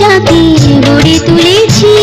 যাকে গড়ে তুলেছি।